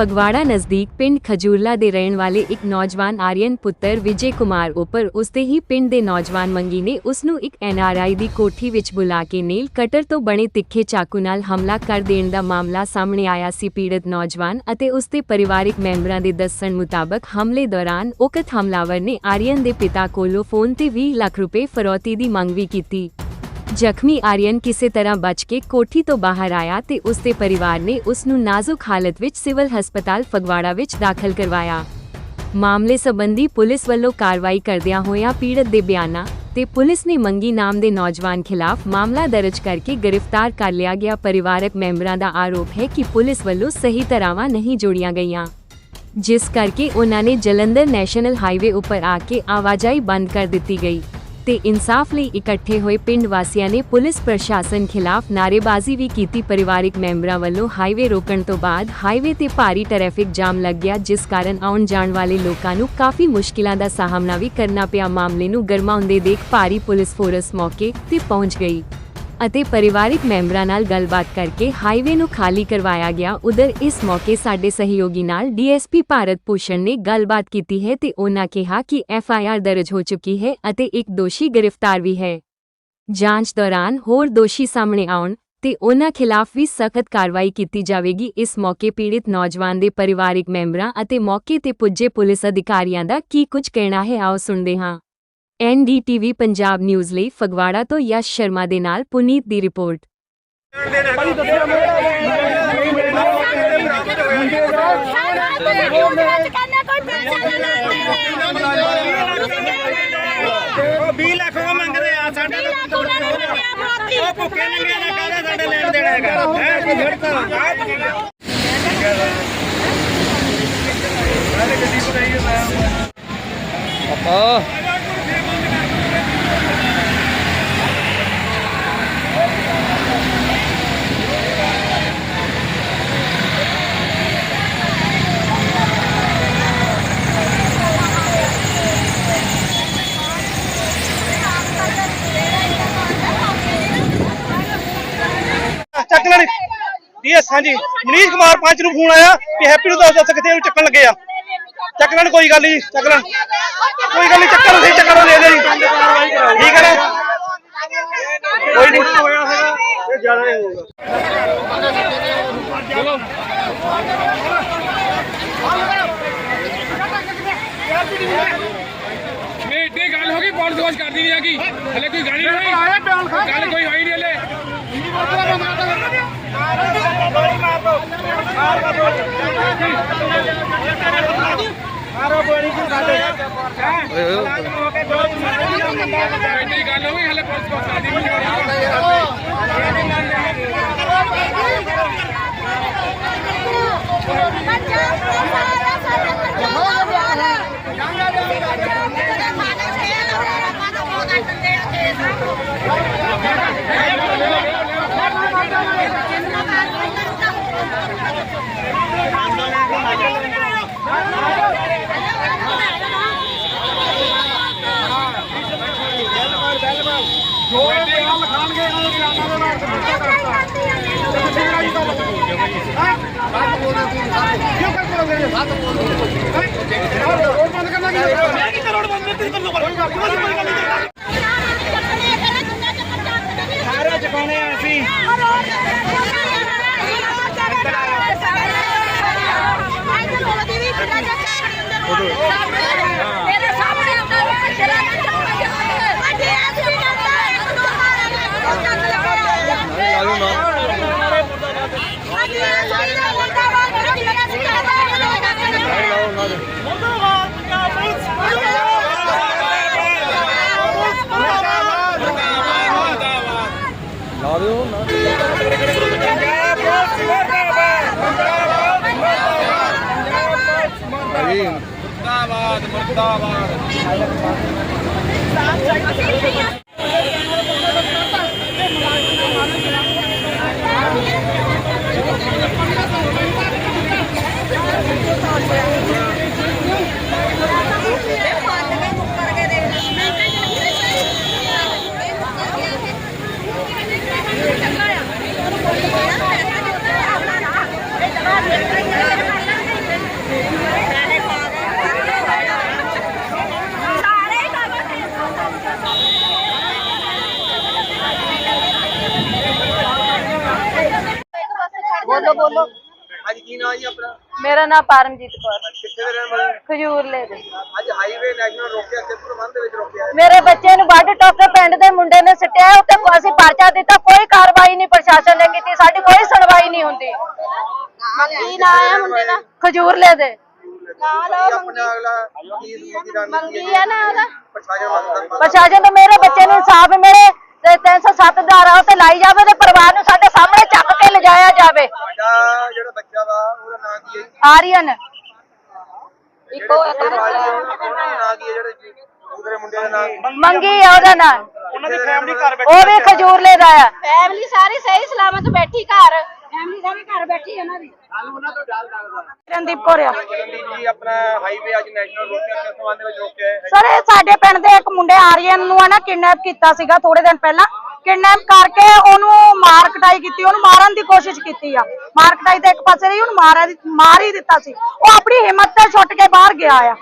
ਫਗਵਾੜਾ ਨਜ਼ਦੀਕ ਪਿੰਡ ਖਜੂਰਲਾ ਦੇ ਰਹਿਣ ਵਾਲੇ ਇੱਕ ਨੌਜਵਾਨ ਆਰੀਅਨ ਪੁੱਤਰ ਵਿਜੇ ਕੁਮਾਰ ਉੱਪਰ ਉਸਦੇ ਹੀ ਪਿੰਡ ਦੇ ਨੌਜਵਾਨ ਮੰਗੀ ਨੇ ਉਸ ਨੂੰ ਇੱਕ ਐਨਆਰਆਈ ਦੀ ਕੋਠੀ ਵਿੱਚ ਬੁਲਾ ਕੇ ਨੇਲ ਕਟਰ ਤੋਂ ਬਣੇ ਤਿੱਖੇ ਚਾਕੂ ਨਾਲ ਹਮਲਾ ਕਰ ਦੇਣ ਦਾ ਮਾਮਲਾ ਸਾਹਮਣੇ ਆਇਆ ਸੀ। ਪੀੜਤ ਨੌਜਵਾਨ ਅਤੇ ਉਸਦੇ ਪਰਿਵਾਰਕ ਮੈਂਬਰਾਂ ਦੇ ਦੱਸਣ ਮੁਤਾਬਕ ਹਮਲੇ ਦੌਰਾਨ ਉਕਤ ਹਮਲਾਵਰ ਨੇ ਆਰੀਅਨ ਦੇ ਪਿਤਾ ਕੋਲੋਂ ਫੋਨ ਤੇ 20 ਲੱਖ ਰੁਪਏ ਫਰੌਤੀ ਦੀ ਮੰਗ ਵੀ ਕੀਤੀ। ਜ਼ਖਮੀ ਆਰੀਅਨ ਕਿਸੇ ਤਰ੍ਹਾਂ ਬਚ ਕੇ ਕੋਠੀ ਤੋਂ ਬਾਹਰ ਆਇਆ ਤੇ ਉਸ ਦੇ ਪਰਿਵਾਰ ਨੇ ਉਸ ਨੂੰ ਨਾਜ਼ੁਕ ਹਾਲਤ ਵਿੱਚ ਸਿਵਲ ਹਸਪਤਾਲ ਫਗਵਾੜਾ ਵਿੱਚ ਦਾਖਲ ਕਰਵਾਇਆ। ਮਾਮਲੇ ਸੰਬੰਧੀ ਪੁਲਿਸ ਵੱਲੋਂ ਕਾਰਵਾਈ ਕਰਦਿਆਂ ਹੋਇਆਂ ਪੀੜਤ ਦੇ ਬਿਆਨਾਂ ਤੇ ਪੁਲਿਸ ਨੇ ਮੰਗੀ ਨਾਮ ਦੇ ਨੌਜਵਾਨ ਖਿਲਾਫ ਮਾਮਲਾ ਦਰਜ ਕਰਕੇ ਗ੍ਰਿਫਤਾਰ ਕਰ ਲਿਆ ਗਿਆ। ਪਰਿਵਾਰਕ ਮੈਂਬਰਾਂ ਦਾ ਆਰੋਪ ਹੈ ਕਿ ਪੁਲਿਸ ਵੱਲੋਂ ਸਹੀ ਤਰ੍ਹਾਂ ਨਹੀਂ ਜੋੜੀਆਂ ਗਈਆਂ, ਜਿਸ ਕਰਕੇ ਉਹਨਾਂ ਨੇ ਜਲੰਧਰ ਨੈਸ਼ਨਲ ਹਾਈਵੇ ਉੱਪਰ ਆ ਕੇ ਆਵਾਜਾਈ ਬੰਦ ਕਰ ਦਿੱਤੀ ਗਈ। ਤੇ ਇਨਸਾਫ ਲਈ ਇਕੱਠੇ ਹੋਏ ਪਿੰਡ ਵਾਸੀਆਂ ਨੇ ਪੁਲਿਸ ਪ੍ਰਸ਼ਾਸਨ ਖਿਲਾਫ ਨਾਅਰੇਬਾਜ਼ੀ ਵੀ ਕੀਤੀ। ਪਰਿਵਾਰਿਕ ਮੈਂਬਰਾਂ ਵੱਲੋਂ ਹਾਈਵੇ ਰੋਕਣ ਤੋਂ ਬਾਅਦ ਹਾਈਵੇ ਤੇ ਭਾਰੀ ਟ੍ਰੈਫਿਕ ਜਾਮ ਲੱਗ ਗਿਆ, ਜਿਸ ਕਾਰਨ ਆਉਣ ਜਾਣ ਵਾਲੇ ਲੋਕਾਂ ਨੂੰ ਕਾਫੀ ਮੁਸ਼ਕਿਲਾਂ ਦਾ ਸਾਹਮਣਾ ਵੀ ਕਰਨਾ ਪਿਆ। ਮਾਮਲੇ ਨੂੰ ਗਰਮਾਉਂਦੇ ਦੇਖ ਭਾਰੀ ਪੁਲਿਸ ਫੋਰਸ ਮੌਕੇ ਤੇ ਪਹੁੰਚ ਗਈ। ਅਤੇ ਪਰਿਵਾਰਿਕ ਮੈਂਬਰਾਂ ਨਾਲ ਗੱਲਬਾਤ ਕਰਕੇ ਹਾਈਵੇ ਨੂੰ ਖਾਲੀ ਕਰਵਾਇਆ ਗਿਆ। ਉਧਰ ਇਸ ਮੌਕੇ ਸਾਡੇ ਸਹਿਯੋਗੀ ਨਾਲ ਡੀਐਸਪੀ ਭਾਰਤ ਭੂਸ਼ਣ ਨੇ ਗੱਲਬਾਤ ਕੀਤੀ ਹੈ ਤੇ ਉਹਨਾਂ ਕਿਹਾ ਕਿ ਐਫਆਈਆਰ ਦਰਜ ਹੋ ਚੁੱਕੀ ਹੈ ਅਤੇ ਇੱਕ ਦੋਸ਼ੀ ਗ੍ਰਿਫਤਾਰ ਵੀ ਹੈ। ਜਾਂਚ ਦੌਰਾਨ ਹੋਰ ਦੋਸ਼ੀ ਸਾਹਮਣੇ ਆਉਣ ਤੇ ਉਹਨਾਂ ਖਿਲਾਫ ਵੀ ਸਖਤ ਕਾਰਵਾਈ ਕੀਤੀ ਜਾਵੇਗੀ। ਇਸ ਮੌਕੇ ਪੀੜਿਤ ਨੌਜਵਾਨ ਦੇ ਪਰਿਵਾਰਿਕ ਮੈਂਬਰਾਂ ਅਤੇ ਮੌਕੇ ਤੇ ਪੁੱਜੇ ਪੁਲਿਸ ਅਧਿਕਾਰੀਆਂ ਦਾ ਕੀ ਕੁਝ ਕਹਿਣਾ ਹੈ, ਆਓ ਸੁਣਦੇ ਹਾਂ। ਐਨਡੀਟੀਵੀ ਪੰਜਾਬ ਨਿਊਜ਼ ਲਈ ਫਗਵਾੜਾ ਤੋਂ ਯਸ਼ ਸ਼ਰਮਾ ਦੇ ਨਾਲ ਪੁਨੀਤ ਦੀ ਰਿਪੋਰਟ। ਉਹ 20 ਲੱਖ ਉਹ ਮੰਗਦੇ ਆ ਸਾਡੇ ਤੋਂ ਉਹ ਭੁੱਖੇ ਨੰਗੇ ਨੇ ਕਾਹਦਾ ਸਾਡੇ ਲੈਣ ਦੇਣਾ ਹੈਗਾ ਹੈ। ਚੱਕ ਲੈਣ ਡੀਐਸ ਹਾਂਜੀ ਮਨੀਸ਼ ਕੁਮਾਰ ਪੰਚ ਨੂੰ ਫੋਨ ਆਇਆ ਕਿ ਹੈਪੀ ਨੂੰ ਦੱਸ ਦੱਸ ਕਿੱਥੇ ਉਹ ਚੱਕਣ ਲੱਗੇ ਆ। ਚੱਕ ਲੈਣ ਕੋਈ ਗੱਲ ਨਹੀਂ ਚੱਕ ਲੈਣ ਕੋਈ ਗੱਲ ਨਹੀਂ ਚੱਕਰ ਸਹੀ ਚੱਕਰ ਦੇ ਦੇ ਜੀ। ਠੀਕ ਹੈ ਨਾ? ਕੋਈ ਨਹੀਂ ਹੋਇਆ ਹੈਗਾ ਇਹ ਜ਼ਿਆਦਾ ਹੀ ਹੋਊਗਾ ਨਹੀਂ ਏਡੀ ਗੱਲ ਹੋ ਗਈ ਪੁਲਿਸ ਵਾਸ਼ ਕਰਦੀ ਨਹੀਂ ਹੈਗੀ ਹਲੇ ਕੋਈ ਗੱਲ ਨਹੀਂ ਹੋਈ ਗੱਲ ਕੋਈ ਹੋਈ ਨਹੀਂ ਹਲੇ। ਮਾਰੋ ਗੋਲੀ ਕੀ ਸਾਡੇ ਹੋ ਕੇ ਦੋ ਏਡੀ ਗੱਲ ਹੋ ਗਈ ਹਲੇ ਪੁਲਿਸ ਵਾਸ਼ ਕਰਦੀ ਨਹੀਂ ਹੈਗੀ ਸਾਰੇ ਚਕਾਉਣੇ ਆ ਅਸੀਂ ਮੇਰੇ मुर्दाबाद ਜੀ ਆਪਣਾ? ਮੇਰਾ ਨਾਮ ਪਰਮਜੀਤ ਕੌਰ। ਕਿੱਥੇ ਦੇ ਰਹਿਣ ਵਾਲੇ ਖਜੂਰਲੇ ਦੇ। ਅੱਜ ਹਾਈਵੇ ਨੈਸ਼ਨਲ ਰੋਕਿਆ ਸਿਰਫ ਬੰਦ ਦੇ ਵਿੱਚ ਰੋਕਿਆ? ਹੈ ਮੇਰੇ ਬੱਚੇ ਨੂੰ ਵੱਢ ਟੋਕ ਕੇ ਪਿੰਡ ਦੇ ਮੁੰਡੇ ਨੇ ਸਿੱਟਿਆ ਉੱਤੇ ਅਸੀਂ ਪਰਚਾ ਦਿੱਤਾ ਕੋਈ ਕਾਰਵਾਈ ਨਹੀਂ ਪ੍ਰਸ਼ਾਸਨ ਨੇ ਕੀਤੀ ਸਾਡੀ ਕੋਈ ਸੁਣਵਾਈ ਨਹੀਂ ਹੁੰਦੀ। ਕੀ ਨਾਂ ਹੈ ਮੁੰਡੇ ਦਾ? ਖਜੂਰਲੇ ਦੇ। ਕੀ ਆਪਣਾ ਅਗਲਾ ਕੀ ਦੀ ਰਣਨੀਤੀ ਮੰਗੀ ਹੈ ਨਾ ਉਹਦਾ? ਪ੍ਰਸ਼ਾਸਨ ਤੋਂ ਮੇਰੇ ਬੱਚੇ ਨੂੰ ਇਨਸਾਫ ਮਿਲੇ ਤੇ 307 ਧਾਰਾ ਉੱਤੇ ਲਾਈ ਜਾਵੇ ਤੇ ਪਰਿਵਾਰ ਨੂੰ ਸਾਡੇ ਸਾਹਮਣੇ ਚੱਕ ਕੇ ਲਿਜਾਇਆ ਜਾਵੇ। ਜਿਹੜਾ ਬੱਚਾ ਵਾ ਉਹਦਾ ਨਾਂ ਕੀ ਹੈ ਜੀ? ਆਰੀਅਨ। ਇੱਕੋ ਇੱਕ ਉਹਦਾ ਨਾਂ ਕੀ ਹੈ ਜਿਹੜੇ ਦੂਸਰੇ ਮੁੰਡੇ ਦਾ ਨਾਂ? ਮੰਗੀ ਆ ਉਹਦਾ ਨਾਂ। ਉਹਨਾਂ ਦੀ ਫੈਮਿਲੀ ਘਰ ਬੈਠੀ ਉਹ ਵੀ ਖਜੂਰਲੇ ਦਾ ਆ। ਫੈਮਿਲੀ ਸਾਰੀ ਸਹੀ ਸਲਾਮਤ ਬੈਠੀ ਘਰ। ਫੈਮਿਲੀ ਸਾਰੀ ਘਰ ਬੈਠੀ ਹੈ ਉਹਨਾਂ ਦੀ ਰਣਦੀਪ ਕੌਰ ਆ। ਚਰਨਦੀਪ ਜੀ ਆਪਣਾ ਹਾਈਵੇ ਅੱਜ ਨੈਸ਼ਨਲ ਰੋਕਿਆ ਕਿਸ ਸੰਬੰਧ ਵਿੱਚ ਰੋਕਿਆ ਹੈ ਸਰ ਇਹ ਸਾਡੇ ਪਿੰਡ ਦੇ ਇੱਕ ਮੁੰਡੇ ਆਰੀਅਨ ਨੂੰ ਆ ਨਾ ਕਿਡਨੈਪ ਕੀਤਾ ਸੀਗਾ ਥੋੜੇ ਦਿਨ ਪਹਿਲਾਂ। ਕਿਡਨੈਪ ਕਰਕੇ ਉਹਨੂੰ ਮਾਰ ਕਟਾਈ ਕੀਤੀ ਉਹਨੂੰ ਮਾਰਨ ਦੀ ਕੋਸ਼ਿਸ਼ ਕੀਤੀ ਆ। ਮਾਰ ਕਟਾਈ ਤੇ ਇੱਕ ਪਾਸੇ ਰਹੀ ਉਹਨੂੰ ਮਾਰਿਆ ਮਾਰ ਹੀ ਦਿੱਤਾ ਸੀ। ਉਹ ਆਪਣੀ ਹਿੰਮਤ ਤੇ ਛੁੱਟ ਕੇ ਬਾਹਰ ਗਿਆ ਆ।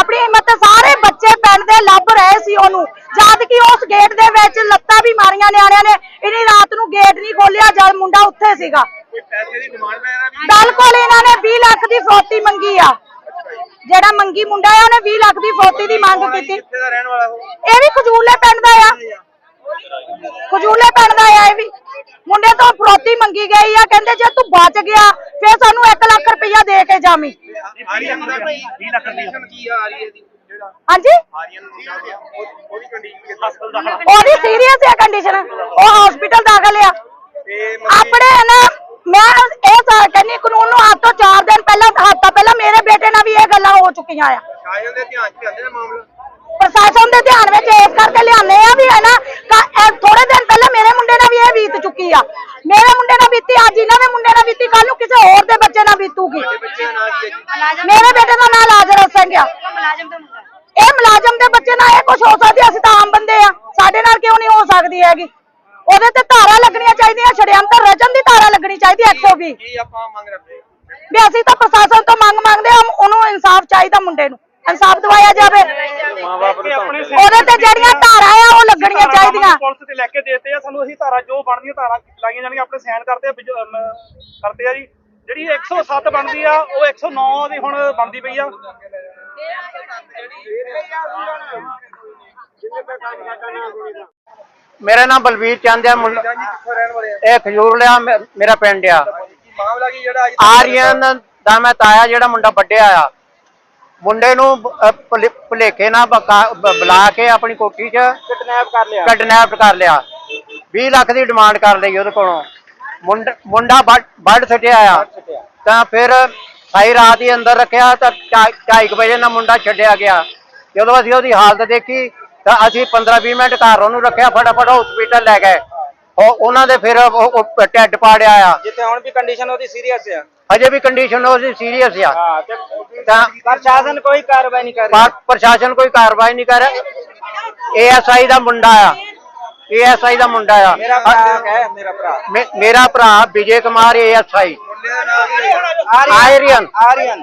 ਆਪਣੀ ਹਿੰਮਤ ਸਾਰੇ ਬੱਚੇ ਪਿੰਡ ਦੇ ਲੱਭ ਰਹੇ ਸੀ ਉਹਨੂੰ। ਜਦ ਕਿ ਉਸ ਗੇਟ ਦੇ ਵਿੱਚ ਲੱਤਾਂ ਵੀ ਮਾਰੀਆਂ ਨਿਆਣਿਆਂ ਨੇ। ਇਹਨੀ ਰਾਤ ਨੂੰ ਗੇਟ ਨਹੀਂ ਖੋਲਿਆ ਜਦ ਮੁੰਡਾ ਉੱਥੇ ਸੀਗਾ। ਬਿਲਕੁਲ ਇਹਨਾਂ ਨੇ 20 ਲੱਖ ਦੀ ਫਰੋਤੀ ਮੰਗੀ ਆ। ਜਿਹੜਾ ਮੰਗੀ ਮੁੰਡਾ ਆ ਉਹਨੇ 20 ਲੱਖ ਦੀ ਫਰੋਤੀ ਦੀ ਮੰਗ ਕੀਤੀ। ਇਹ ਵੀ ਖਜੂਰਲੇ ਪਿੰਡ ਦਾ ਆ। ਖਜੂਰਲੇ ਪਿੰਡ ਦਾ ਆ ਇਹ ਵੀ। ਮੁੰਡੇ ਤੋਂ ਫਰੋਤੀ ਮੰਗੀ ਗਈ ਆ ਕਹਿੰਦੇ ਜੇ ਤੂੰ ਬਚ ਗਿਆ ਫਿਰ ਸਾਨੂੰ 1 ਲੱਖ ਰੁਪਇਆ ਦੇ ਕੇ ਜਾਵੀਂ। ਆਰੀਅਨ ਦਾ 20 ਲੱਖ ਕੰਡੀਸ਼ਨ ਕੀ ਆ ਆਰੀਅਨ ਦੀ ਜਿਹੜਾ ਹਾਂਜੀ? ਉਹਦੀ ਕੰਡੀਸ਼ਨ ਹਸਪਤਾਲ ਦਾ ਉਹਦੀ ਸੀਰੀਅਸ ਹੈ ਕੰਡੀਸ਼ਨ ਉਹ ਹਸਪੀਟਲ ਦਾਖਲ ਆ। ਤੇ ਆਪਣੇ ਨਾ ਮੈਂ ਇਹ ਸਾਰ ਕਾਨੂੰਨ ਨੂੰ ਤੋਂ 4 ਦਿਨ ਪਹਿਲਾਂ ਹਫ਼ਤਾ ਪਹਿਲਾਂ ਮੇਰੇ ਬੇਟੇ ਨਾਲ ਵੀ ਇਹ ਗੱਲਾਂ ਹੋ ਚੁੱਕੀਆਂ ਆ। ਪ੍ਰਸ਼ਾਸਨ ਦੇ ਧਿਆਨ ਵਿੱਚ ਇਸ ਕਰਕੇ ਲਿਆਨੇ ਆ ਵੀ ਹੈ ਨਾ ਥੋੜੇ ਦਿਨ ਪਹਿਲਾਂ ਮੇਰੇ ਮੁੰਡੇ ਨਾਲ ਵੀ ਇਹ ਬੀਤ ਚੁੱਕੀ ਆ ਮੇਰੇ ਮੁੰਡੇ ਨਾਲ ਬੀਤੀ ਅੱਜ ਇਹਨਾਂ ਦੇ ਮੁੰਡੇ ਨਾਲ ਬੀਤੀ ਕੱਲ ਨੂੰ ਕਿਸੇ ਹੋਰ ਦੇ ਬੱਚੇ ਨਾਲ ਬੀਤੂਗੀ। ਨਾਂ ਜੀ ਮੇਰੇ ਬੇਟੇ ਦਾ ਨਾਮ ਲਾਜਰਸ ਸਿੰਘ ਆ ਇਹ ਮੁਲਾਜ਼ਮ ਦੇ ਬੱਚੇ ਨਾਲ ਇਹ ਕੁਝ ਹੋ ਸਕਦੀ ਅਸੀਂ ਤਾਂ ਆਮ ਬੰਦੇ ਆ। ਸਾਡੇ ਨਾਲ ਕਿਉਂ ਨਹੀਂ ਹੋ ਸਕਦੀ ਹੈਗੀ? ਉਹਦੇ ਤੇ ਧਾਰਾ ਲੱਗਣੀਆਂ ਚਾਹੀਦੀਆਂ ਛੜਿਆੰਤਰ ਰਜਨ ਦੀ ਧਾਰਾ ਲੱਗਣੀ ਚਾਹੀਦੀ 120 ਕੀ ਆਪਾਂ ਮੰਗ ਰੱਖਦੇ? ਵੀ ਅਸੀਂ ਤਾਂ ਪ੍ਰਸ਼ਾਸਨ ਤੋਂ ਮੰਗ ਮੰਗਦੇ ਹਾਂ ਉਹਨੂੰ ਇਨਸਾਫ ਚਾਹੀਦਾ ਮੁੰਡੇ ਨੂੰ। ਇਨਸਾਫ ਦਿਵਾਇਆ ਜਾਵੇ। ਉਹਦੇ ਤੇ ਜਿਹੜੀਆਂ ਧਾਰਾ ਆ ਉਹ ਲੱਗਣੀਆਂ ਚਾਹੀਦੀਆਂ। ਪੁਲਿਸ ਤੇ ਲੈ ਕੇ ਦੇਤੇ ਆ ਸਾਨੂੰ ਅਸੀਂ ਧਾਰਾ ਜੋ ਬਣਦੀਆਂ ਧਾਰਾ ਲਾਈਆਂ ਜਾਣਗੀਆਂ ਆਪਣੇ ਸਾਈਨ ਕਰਦੇ ਆ ਕਰਦੇ ਆ ਜੀ। ਜਿਹੜੀ 107 ਬਣਦੀ ਆ ਉਹ 109 ਦੀ ਹੁਣ ਬਣਦੀ ਪਈ ਆ। ਮੇਰਾ ਨਾਮ ਬਲਵੀਰ ਚੰਦ ਆ ਇਹ ਖਜੂਰ ਲਿਆ ਮੇਰਾ ਪਿੰਡ ਆ। ਆਰੀਅਨ ਦਾ ਮੈਂ ਤਾਇਆ ਜਿਹੜਾ ਮੁੰਡਾ ਵੱਡਿਆ ਆ। ਮੁੰਡੇ ਨੂੰ ਅਹ, ਭੁਲੇ- ਭੁਲੇਖੇ ਨਾਲ ਬਕਾ- ਬ- ਬੁਲਾ ਕੇ ਆਪਣੀ ਕੋਠੀ 'ਚ ਕਿਡਨੈਪ ਕਰ ਲਿਆ। ਕਿਡਨੈਪ ਕਰ ਲਿਆ। 20 ਲੱਖ ਦੀ ਡਿਮਾਂਡ ਕਰ ਲਈ ਉਹਦੇ ਕੋਲੋਂ। ਮੁੰਡਾ ਮੁੰਡਾ ਵੱਢ- ਵੱਢ ਸੁੱਟਿਆ ਆ। ਤਾਂ ਫਿਰ ਸਾਰੀ ਰਾਤ ਹੀ ਅੰਦਰ ਰੱਖਿਆ ਤਾਂ 2:30 ਵਜੇ ਨਾਲ ਮੁੰਡਾ ਛੱਡਿਆ ਗਿਆ। ਜਦੋਂ ਅਸੀਂ ਉਹਦੀ ਹਾਲਤ ਦੇਖੀ ਤਾਂ ਅਸੀਂ 15-20 ਮਿੰਟ ਘਰ ਉਹਨੂੰ ਰੱਖਿਆ ਫਟਾਫਟ ਹਸਪੀਟਲ ਲੈ ਗਏ। ਉਹ ਉਹਨਾਂ ਦੇ ਫਿਰ ਉਹ ਉਹ ਢਿੱਡ ਪਾੜਿਆ ਆ। ਜਿੱਥੇ ਹੁਣ ਵੀ ਕੰਡੀਸ਼ਨ ਉਹਦੀ ਸੀਰੀਅਸ ਆ। ਅਜੇ ਵੀ ਕੰਡੀਸ਼ਨ ਉਹਦੀ ਸੀਰੀਅਸ ਆ। ਹਾਂ ਤੇ ਤਾਂ ਪ੍ਰਸ਼ਾਸਨ ਕੋਈ ਕਾਰਵਾਈ ਨਹੀਂ ਕਰ ਪਰ ਪ੍ਰਸ਼ਾਸਨ ਕੋਈ ਕਾਰਵਾਈ ਨਹੀਂ ਕਰ ਰਿਹਾ। ਏਐਸਆਈ ਦਾ ਮੁੰਡਾ ਆ। ਏਐਸਆਈ ਦਾ ਮੁੰਡਾ ਆ। ਮੇਰਾ ਭਰਾ ਹੈ ਮੇਰਾ ਭਰਾ। ਮੇ- ਮੇਰਾ ਭਰਾ ਵਿਜੇ ਕੁਮਾਰ ਏਐਸਆਈ ਆਰੀਅਨ। ਆਰੀਅਨ।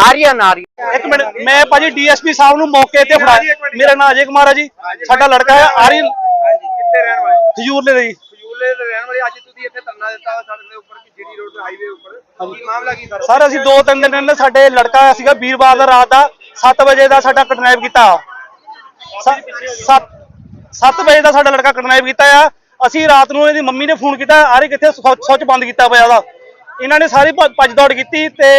ਆਰੀਅਨ ਆਰੀਅਨ। ਇੱਕ ਮਿੰਟ ਮੈਂ ਭਾਜੀ ਡੀਐਸਪੀ ਸਾਹਿਬ ਨੂੰ ਮੌਕੇ ਤੇ ਫੜਾਇਆ ਮੇਰਾ ਨਾਮ ਅਜੇ ਕੁਮਾਰ ਆ ਜੀ। ਸਾਡਾ ਲੜਕਾ ਹੈ ਆਰੀਨ ਹਾਂਜੀ ਕਿੱਥੇ ਰਹਿਣ ਵਾਲੇ? ਹਜੂਰਲੇ ਦੇ ਜੀ ਖਜੂਲੇ ਦੇ ਰਹਿਣ ਵਾਲੇ ਅੱਜ ਤੁਸੀਂ ਇੱਥੇ ਧਰਨਾ ਦਿੱਤਾ ਵਾ ਸੜਕ ਦੇ ਉੱਪਰ ਕਿ ਜਿਹੜੀ ਰੋਡ ਹਾਈਵੇ ਉੱਪਰ। ਕੀ ਮਾਮਲਾ ਕੀ ਸਰ ਸਰ ਅਸੀਂ ਦੋ ਤਿੰਨ ਦਿਨ ਪਹਿਲਾਂ ਸਾਡੇ ਲੜਕਾ ਸੀਗਾ ਵੀਰਵਾਰ ਦਾ ਰਾਤ ਦਾ 7 ਵਜੇ ਦਾ ਸਾਡਾ ਕਿਡਨੈਪ ਕੀਤਾ। 7 7 ਵਜੇ ਦਾ ਸਾਡਾ ਲੜਕਾ ਕਿਡਨੈਪ ਕੀਤਾ ਆ। ਅਸੀਂ ਰਾਤ ਨੂੰ ਇਹਦੀ ਮੰਮੀ ਨੇ ਫੋਨ ਕੀਤਾ ਆਰੇ ਕਿੱਥੇ ਸੁੱਚ ਬੰਦ ਕੀਤਾ ਪਿਆ ਉਹਦਾ ਇਹਨਾਂ ਨੇ ਸਾਰੀ ਭੱਜ ਦੌੜ ਕੀਤੀ ਤੇ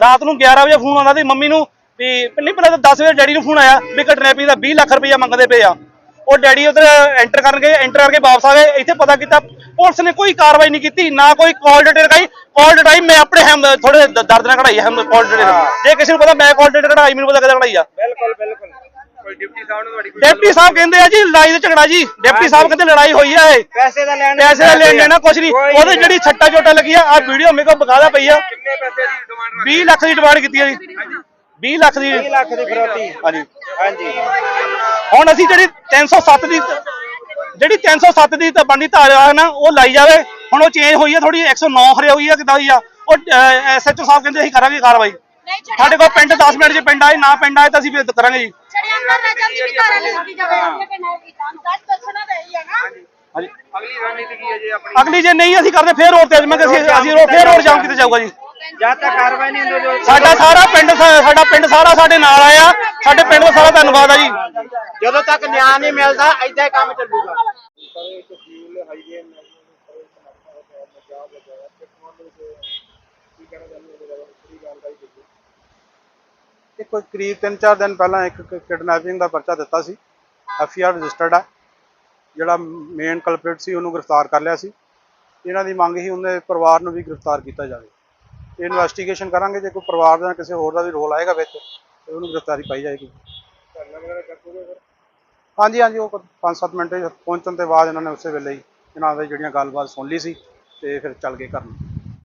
ਰਾਤ ਨੂੰ 11 ਵਜੇ ਫੋਨ ਆਉਂਦਾ ਸੀ ਮੰਮੀ ਨੂੰ ਵੀ ਨਹੀਂ ਪਹਿਲਾਂ ਤਾਂ 10 ਵਜੇ ਡੈਡੀ ਨੂੰ ਫੋਨ ਆਇਆ ਵੀ ਕਿਡਨੈਪਿੰਗ ਦਾ 20 ਲੱਖ ਰੁਪਇਆ ਮੰਗਦੇ ਪਏ ਆ। ਉਹ ਡੈਡੀ ਉਧਰ ਐਂਟਰ ਕਰਨ ਗਏ ਐਂਟਰ ਕਰਕੇ ਵਾਪਸ ਆ ਗਏ। ਇੱਥੇ ਪਤਾ ਕੀਤਾ ਪੁਲਿਸ ਨੇ ਕੋਈ ਕਾਰਵਾਈ ਨਹੀਂ ਕੀਤੀ ਨਾ ਕੋਈ ਕਾਲ ਡਿਟੇਲ ਕਢਾਈ। ਕਾਲ ਡਿਟਾਈ ਮੈਂ ਆਪਣੇ ਹੈਮ ਥੋੜੇ ਦਰਦ ਨਾਲ ਕਢਾਈ ਹੈ ਕਾਲ ਡਿਟੇਲ ਜੇ ਕਿਸੇ ਨੂੰ ਪਤਾ ਮੈਂ ਕਾਲ ਡਿਟੇਲ ਕਢਾਈ ਮੈਨੂੰ ਪਤਾ ਕਿਦਾਂ ਕਢਾਈ ਆ। ਬਿਲਕੁਲ ਬਿਲਕੁਲ। ਡਿਪਟੀ ਸਾਹਿਬ ਨੂੰ ਤੁਹਾਡੀ ਡਿਪਟੀ ਸਾਹਿਬ ਕਹਿੰਦੇ ਆ ਜੀ ਲੜਾਈ ਦਾ ਝਗੜਾ ਜੀ। ਡਿਪਟੀ ਸਾਹਿਬ ਕਹਿੰਦੇ ਲੜਾਈ ਹੋਈ ਆ ਇਹ। ਪੈਸੇ ਦਾ ਲੈਣ ਪੈਸੇ ਦਾ ਲੈਣ ਦੇਣਾ ਕੁਛ ਨਹੀਂ। ਉਹਦੇ ਜਿਹੜੀ ਛੱਟਾ ਚੋਟਾ ਲੱਗੀ ਆ ਆ ਵੀਡੀਓ ਮੇਰੇ ਕੋਲ ਬਕਾਦਾ ਪਈ ਆ। ਕਿੰਨੇ ਪੈਸੇ ਦੀ ਡਿਮਾਂਡ 20 ਲੱਖ ਦੀ ਡਿਮਾਂਡ ਕੀਤੀ ਆ ਜੀ। 20 ਲੱਖ ਦੀ 20 ਲੱਖ ਦੀ ਫਰੋਤੀ ਹਾਂਜੀ। ਹਾਂਜੀ। ਹੁਣ ਅਸੀਂ ਜਿਹੜੀ 307 ਦੀ ਜਿਹੜੀ 307 ਦੀ ਤਾਂ ਬਣਦੀ ਧਾਰਾ ਹੈ ਨਾ ਉਹ ਲਾਈ ਜਾਵੇ। ਹੁਣ ਉਹ ਚੇਂਜ ਹੋਈ ਹੈ ਥੋੜੀ 109 ਖਰੇ ਹੋਈ ਹੈ ਕਿਦਾਂ ਹੋਈ ਆ? ਉਹ ਐਸਐਚਓ ਸਾਹਿਬ ਕਹਿੰਦੇ ਅਸੀਂ ਕਰਾਂਗੇ ਕਾਰਵਾਈ। ਸਾਡੇ ਕੋਲ ਪਿੰਡ 10 ਮਿੰਟ 'ਚ ਪਿੰਡ ਆਏ ਨਾ ਪਿੰਡ ਆਏ ਤਾਂ ਅਸੀਂ ਫਿਰ ਕਰਾਂਗੇ ਜੀ। ਕਿ ਅਗਲੀ ਰਣਨੀਤੀ ਕੀ ਹੈ ਜੀ ਆਪਣੀ? ਅਗਲੀ ਜੇ ਨਹੀਂ ਅਸੀਂ ਕਰਦੇ ਫੇਰ ਹੋਰ ਤੇਜ਼ ਮੈਂ ਅਸੀਂ। ਅਸੀਂ ਹੋਰ ਫੇਰ ਹੋਰ ਜਾਮ ਕਿਤੇ ਜਾਊਗਾ ਜੀ। ਜਦ ਤੱਕ ਕਾਰਵਾਈ ਨਹੀਂ ਹੁੰਦੀ ਜੋ ਸਾਡਾ ਸਾਰਾ ਪਿੰਡ ਸਾ- ਸਾਡਾ ਪਿੰਡ ਸਾਰਾ ਸਾਡੇ ਨਾਲ ਆਇਆ। ਸਾਡੇ ਪਿੰਡ ਦਾ ਸਾਰਾ ਧੰਨਵਾਦ ਆ ਜੀ। ਜਦੋਂ ਤੱਕ ਨਿਆਂ ਨਹੀਂ ਮਿਲਦਾ ਏਦਾਂ ਹੀ ਕੰਮ ਚੱਲੂਗਾ। ਇਹ ਕੋਈ ਕਰੀਬ 3-4 ਦਿਨ ਪਹਿਲਾਂ ਇੱਕ ਕਿਡਨੈਪਿੰਗ ਦਾ ਪਰਚਾ ਦਿੱਤਾ ਸੀ। ਐਫ ਆਰ ਰਜਿਸਟਰਡ ਹੈ ਜਿਹੜਾ ਮੇਨ ਕਲਪ੍ਰੇਟ ਸੀ ਉਹਨੂੰ ਗ੍ਰਿਫਤਾਰ ਕਰ ਲਿਆ ਸੀ। ਇਹਨਾਂ ਦੀ ਮੰਗ ਹੀ ਉਹਦੇ ਪਰਿਵਾਰ ਨੂੰ ਵੀ ਗ੍ਰਿਫਤਾਰ ਕੀਤਾ ਜਾਵੇ। ਇਨਵੈਸਟੀਗੇਸ਼ਨ ਕਰਾਂਗੇ, ਜੇ ਕੋਈ ਪਰਿਵਾਰ ਦਾ ਕਿਸੇ ਹੋਰ ਦਾ ਵੀ ਰੋਲ ਆਏਗਾ ਵਿੱਚ, ਤੇ ਉਹਨੂੰ ਗ੍ਰਿਫਤਾਰੀ ਪਾਈ ਜਾਏਗੀ। ਹਾਂਜੀ ਹਾਂਜੀ, ਉਹ 5-7 ਮਿੰਟ ਪਹੁੰਚਣ ਤੋਂ ਬਾਅਦ ਇਹਨਾਂ ਨੇ ਉਸੇ ਵੇਲੇ ਹੀ ਇਹਨਾਂ ਦੀ ਜਿਹੜੀਆਂ ਗੱਲਬਾਤ ਸੁਣ ਲਈ ਸੀ, ਤੇ ਫਿਰ ਚੱਲ ਗਏ ਕਰਨ